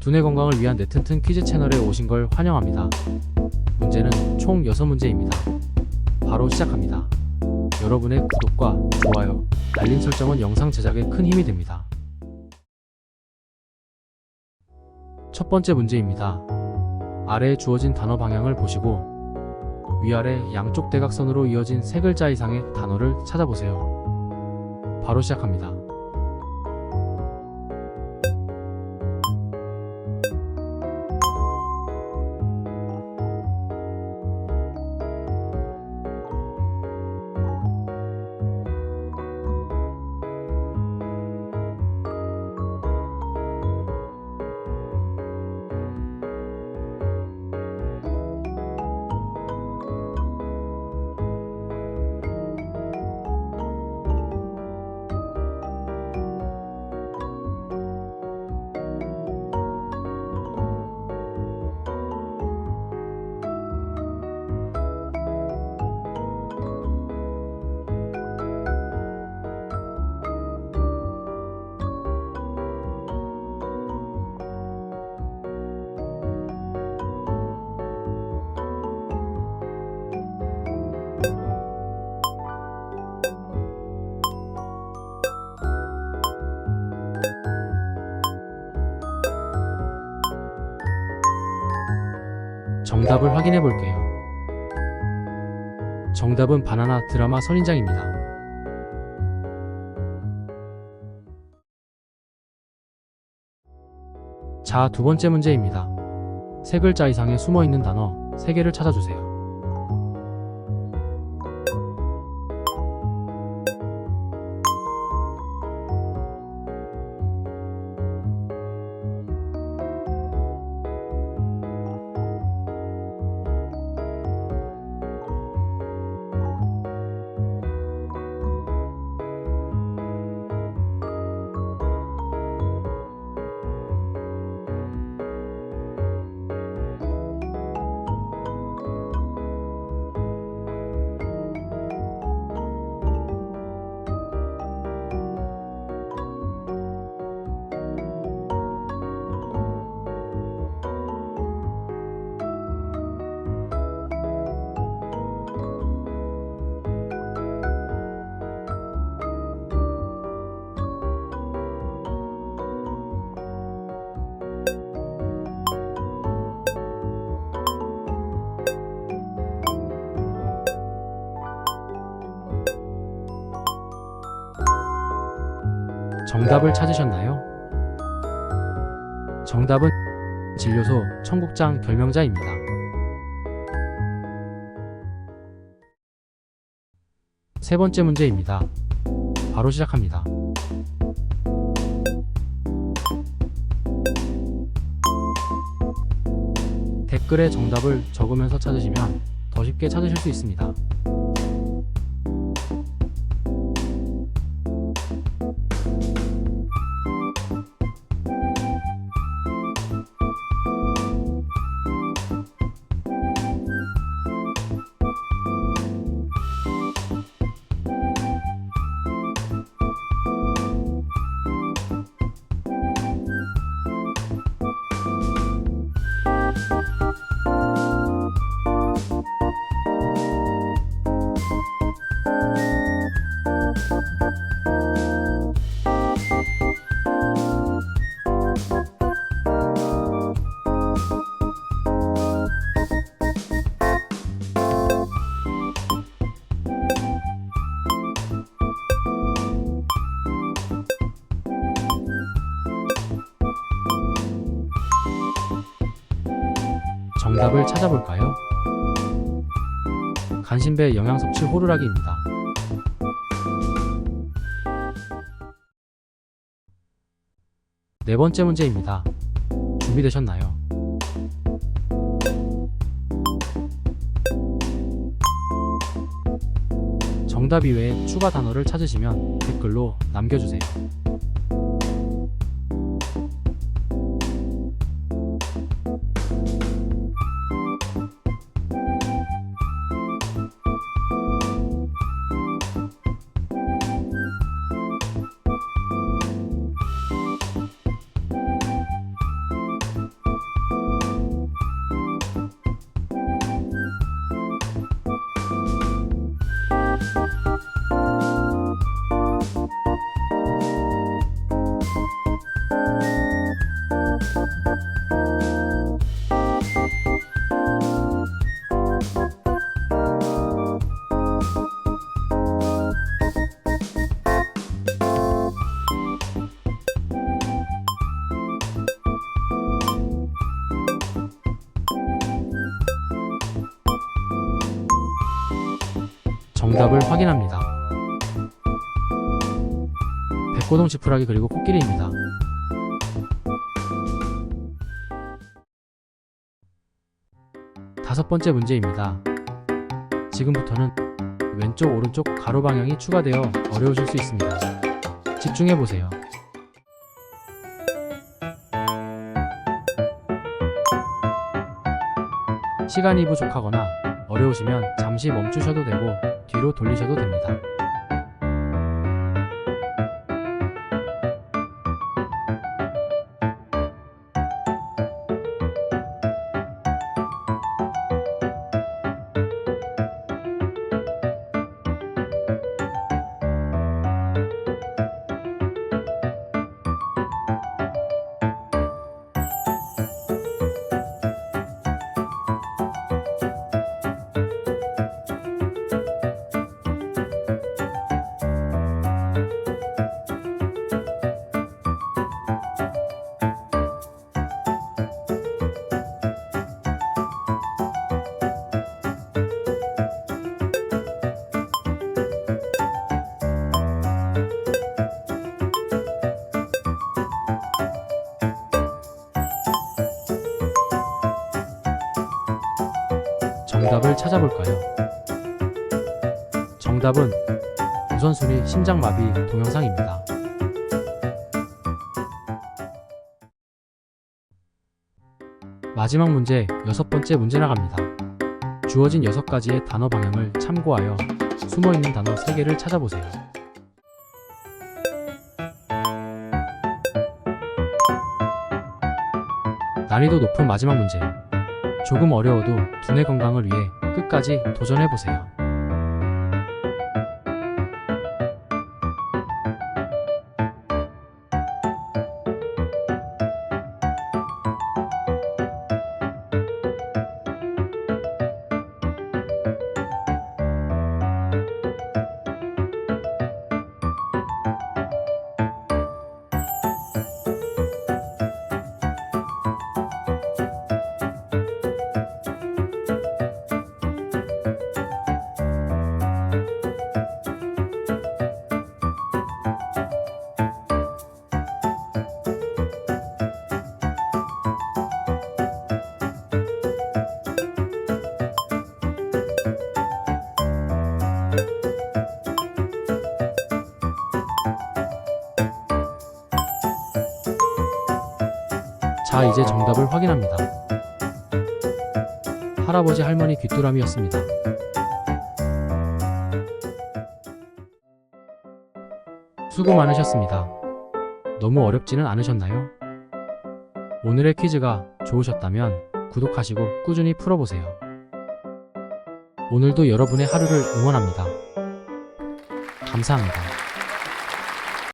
두뇌 건강을 위한 내 튼튼 퀴즈 채널에 오신 걸 환영합니다. 문제는 총 6문제입니다. 바로 시작합니다. 여러분의 구독과 좋아요, 알림 설정은 영상 제작에 큰 힘이 됩니다. 첫 번째 문제입니다. 아래에 주어진 단어 방향을 보시고 위아래 양쪽 대각선으로 이어진 세 글자 이상의 단어를 찾아보세요. 바로 시작합니다. 정답을 확인해 볼게요. 정답은 바나나 드라마 선인장입니다. 자, 두 번째 문제입니다. 세 글자 이상의 숨어 있는 단어 세 개를 찾아주세요. 정답을 찾으셨나요? 정답은 진료소 청국장 결명자입니다. 세 번째 문제입니다. 바로 시작합니다. 댓글에 정답을 적으면서 찾으시면 더 쉽게 찾으실 수 있습니다. 정답을 찾아볼까요? 간신배 영양 섭취 호루라기입니다. 네 번째 문제입니다. 준비되셨나요? 정답 이외에 추가 단어를 찾으시면 댓글로 남겨주세요. 정답을 확인합니다. 백고동 지푸라기 그리고 코끼리입니다. 다섯 번째 문제입니다. 지금부터는 왼쪽 오른쪽 가로 방향이 추가되어 어려우실 수 있습니다. 집중해 보세요. 시간이 부족하거나 어려우시면 잠시 멈추셔도 되고 뒤로 돌리셔도 됩니다. 정답을 찾아볼까요? 정답은 우선순위 심장마비 동영상입니다. 마지막 문제 여섯 번째 문제 나갑니다. 주어진 여섯 가지의 단어 방향을 참고하여 숨어 있는 단어 세 개를 찾아보세요. 난이도 높은 마지막 문제. 조금 어려워도 두뇌 건강을 위해 끝까지 도전해 보세요. 자, 이제 정답을 확인합니다. 할아버지 할머니 귀뚜라미였습니다. 수고 많으셨습니다. 너무 어렵지는 않으셨나요? 오늘의 퀴즈가 좋으셨다면 구독하시고 꾸준히 풀어보세요. 오늘도 여러분의 하루를 응원합니다. 감사합니다.